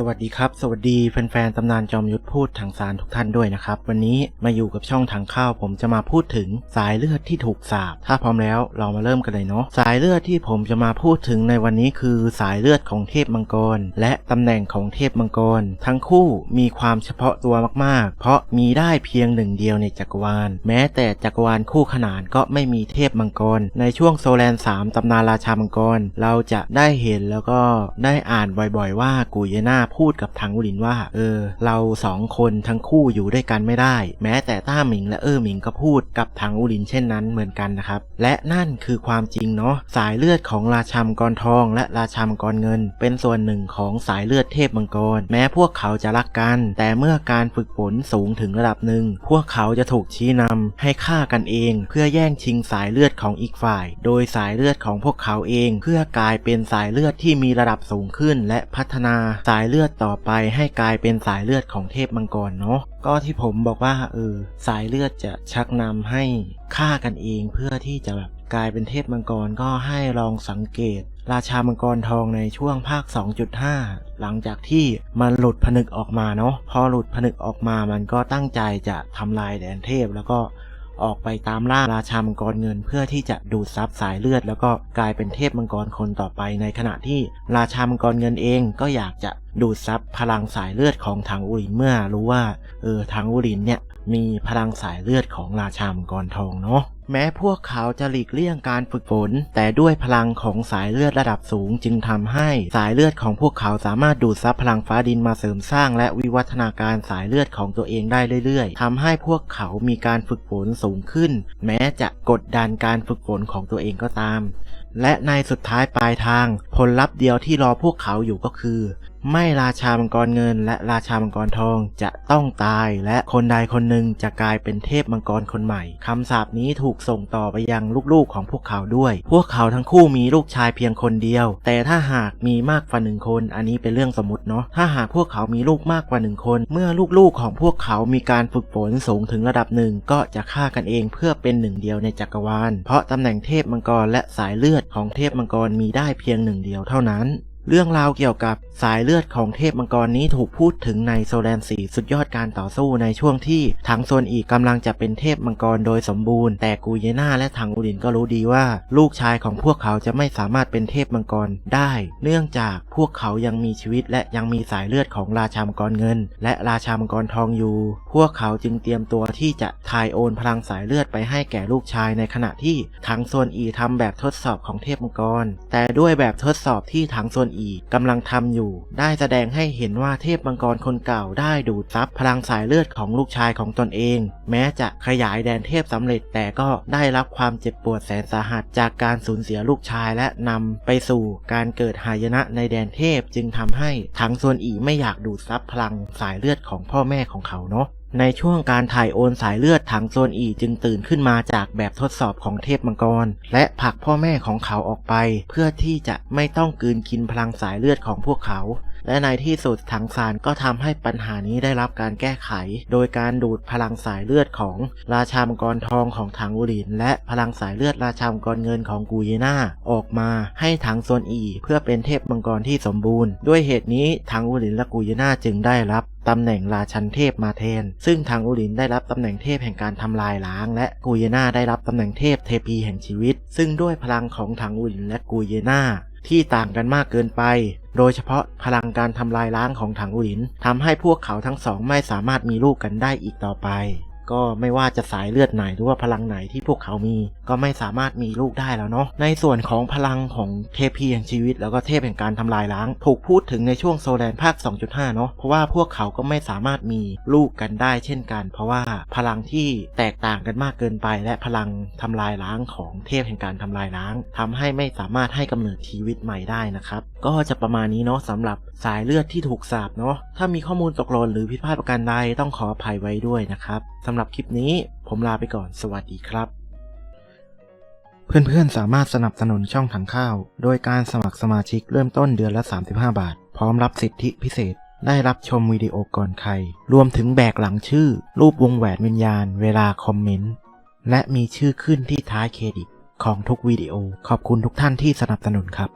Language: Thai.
สวัสดีครับ สวัสดีแฟนๆตำนานจอมยุทธพูดทางสารทุกท่านด้วยนะครับ วันนี้มาอยู่กับช่องทางข้าวผมจะมาพูดถึงสายเลือดที่ถูกสาบ ถ้าพร้อมแล้วเรามาเริ่มกันเลยเนาะสายเลือดที่ผมจะมาพูดถึงในวันนี้คือสายเลือดของเทพมังกร และตำแหน่งของเทพมังกร ทั้งคู่มีความเฉพาะตัวมากๆ เพราะมีได้เพียงหนึ่งเดียวในจักรวาล แม้แต่จักรวาลคู่ขนานก็ไม่มีเทพมังกร ในช่วงโซแลน3ตำนานราชามังกร เราจะได้เห็นแล้วก็ได้อ่านบ่อยๆ ว่ากุยนาพูดกับทางอุลินว่า เออ เราสองคนทั้งคู่อยู่ด้วยกันไม่ได้ แม้แต่ต้าหมิงและเออหมิงก็พูดกับทางอุลินเช่นนั้นเหมือนกันนะครับ และนั่นคือความจริงเนาะสายเลือดของราชามกรทอง และราชามกรเงิน เป็นส่วนหนึ่งของสายเลือดเทพมังกร แม้พวกเขาจะรักกัน แต่เมื่อการฝึกฝนสูงถึงระดับหนึ่ง พวกเขาจะถูกชี้นำให้ฆ่ากันเอง เพื่อแย่งชิงสายเลือดของอีกฝ่าย โดยสายเลือดของพวกเขาเอง เพื่อกลายเป็นสายเลือดที่มีระดับสูงขึ้น และพัฒนาสายเลือดือดต่อไปให้กลายเป็นสายเลือดของเทพมังกรเนาะก็ที่ผมบอกว่าเออสายเลือดจะชักนำให้ฆ่ากันเองเพื่อที่จะแบบกลายเป็นเทพมังกรก็ให้ลองสังเกต ราชามังกรทองในช่วงภาค 2.5 หลังจากที่มันหลุดผนึกออกมาเนาะพอหลุดผนึกออกมามันก็ตั้งใจจะทำลายแดนเทพแล้วก็ ออกไปตามล่าราชามังกรเงิน เพื่อที่จะดูดซับสายเลือด แล้วก็กลายเป็นเทพมังกรคนต่อไป ในขณะที่ราชามังกรเงินเองก็อยากจะดูดซับพลังสายเลือดของทางอุรินเมื่อรู้ว่าเออทางอุรินเนี่ย มีพลังสายเลือดของราชามังกรทองเนาะแม้พวกเขาจะหลีกเลี่ยงการฝึกฝน แต่ด้วยพลังของสายเลือดระดับสูงจึงทำให้สายเลือดของพวกเขาสามารถดูดซับพลังฟ้าดินมาเสริมสร้าง และวิวัฒนาการสายเลือดของตัวเองได้เรื่อยๆทำให้พวกเขามีการฝึกฝนสูงขึ้น แม้จะกดดันการฝึกฝนของตัวเองก็ตาม และในสุดท้ายปลายทาง ผลลัพธ์เดียวที่รอพวกเขาอยู่ก็คือ ไม่ราชามังกรเงิน และราชามังกรทองจะต้องตายและคนใดคนหนึ่งจะกลายเป็นเทพมังกรคนใหม่คำสาปนี้ถูกส่งต่อไปยังลูกๆของพวกเขาด้วย พวกเขาทั้งคู่มีลูกชายเพียงคนเดียว แต่ถ้าหากมีมากกว่าหนึ่งคน อันนี้เป็นเรื่องสมมติเนาะถ้าหากพวกเขามีลูกมากกว่าหนึ่งคน เมื่อลูกๆของพวกเขามีการฝึกฝนสูงถึงระดับหนึ่งก็จะฆ่ากันเองเพื่อเป็นหนึ่งเดียวในจักรวาล เพราะตำแหน่งเทพมังกรและสายเลือดของเทพมังกรมีได้เพียงหนึ่งเดียวเท่านั้น เรื่องราวเกี่ยวกับสายเลือดของเทพมังกรนี้ถูกพูดถึงในโซแลนสีสุดยอดการต่อสู้ในช่วงที่ถังโซนอีกกำลังจะเป็นเทพมังกรโดยสมบูรณ์ แต่กูเยนาและถังอุดินก็รู้ดีว่า ลูกชายของพวกเขาจะไม่สามารถเป็นเทพมังกรได้ เนื่องจากพวกเขายังมีชีวิตและยังมีสายเลือดของราชามังกรเงิน และราชามังกรทองอยู่ พวกเขาจึงเตรียมตัวที่จะถ่ายโอนพลังสายเลือดไปให้แก่ลูกชายในขณะที่ถังโซนอีทำแบบทดสอบของเทพมังกร แต่ด้วยแบบทดสอบที่ถังโซนอีกำลังทำอยู่ ได้แสดงให้เห็นว่าเทพมังกรคนเก่าได้ดูดซับพลังสายเลือดของลูกชายของตนเอง แม้จะขยายแดนเทพสำเร็จแต่ก็ได้รับความเจ็บปวดแสนสาหัสจากการสูญเสียลูกชายและนำไปสู่การเกิดหายนะในแดนเทพจึงทำให้ทั้งส่วนอีไม่อยากดูดซับพลังสายเลือดของพ่อแม่ของเขาเนาะ ในช่วงการถ่ายโอนสายเลือดถังโซนอีจึงตื่นขึ้นมาจากแบบทดสอบของเทพมังกร และผลักพ่อแม่ของเขาออกไป เพื่อที่จะไม่ต้องกืนกินพลังสายเลือดของพวกเขา และในที่สุดถังซานก็ทำให้ปัญหานี้ได้รับการแก้ไข โดยการดูดพลังสายเลือดของราชามังกรทองของถังอุริน และพลังสายเลือดราชามังกรเงินของกูยนาออกมาให้ถังโซนอีเพื่อเป็นเทพมังกรที่สมบูรณ์ ด้วยเหตุนี้ถังอุรินและกูยนาจึงได้รับตำแหน่งราชันเทพมาแทน ซึ่งทางอุรินได้รับตำแหน่งเทพแห่งการทำลายล้าง และกูเยนาได้รับตำแหน่งเทพเทพีแห่งชีวิต ซึ่งด้วยพลังของทางอุรินและกูเยนา ที่ต่างกันมากเกินไป โดยเฉพาะพลังการทำลายล้างของถังอุรินทำให้พวกเขาทั้งสองไม่สามารถมีลูกกันได้อีกต่อไป ก็ไม่ว่าจะสายเลือดไหนหรือว่าพลังไหนที่พวกเขามี ก็ไม่สามารถมีลูกได้แล้วเนาะในส่วนของพลังของเทพีแห่งชีวิต แล้วก็เทพแห่งการทำลายล้าง ถูกพูดถึงในช่วงโซแลนภาค 2.5 เนาะเพราะว่าพวกเขาก็ไม่สามารถมีลูกกันได้เช่นกัน เพราะว่าพลังที่แตกต่างกันมากเกินไป และพลังทำลายล้างของเทพแห่งการทำลายล้างทำให้ไม่สามารถให้กำเนิดชีวิตใหม่ได้นะครับก็จะประมาณนี้เนาะสำหรับสายเลือดที่ถูกสาบเนาะถ้ามีข้อมูลตกหล่นหรือผิดพลาดประการใดต้องขออภัยไว้ด้วยนะครับสำหรับคลิปนี้ผมลาไปก่อนสวัสดีครับ เพื่อนๆสามารถสนับสนุนช่องถังข้าว โดยการสมัครสมาชิกเริ่มต้นเดือนละ 35 บาท พร้อมรับสิทธิพิเศษ ได้รับชมวิดีโอก่อนใคร รวมถึงแบกหลังชื่อ รูปวงแหวนวิญญาณ เวลาคอมเมนต์ และมีชื่อขึ้นที่ท้ายเครดิต ของทุกวิดีโอ ขอบคุณทุกท่านที่สนับสนุนครับ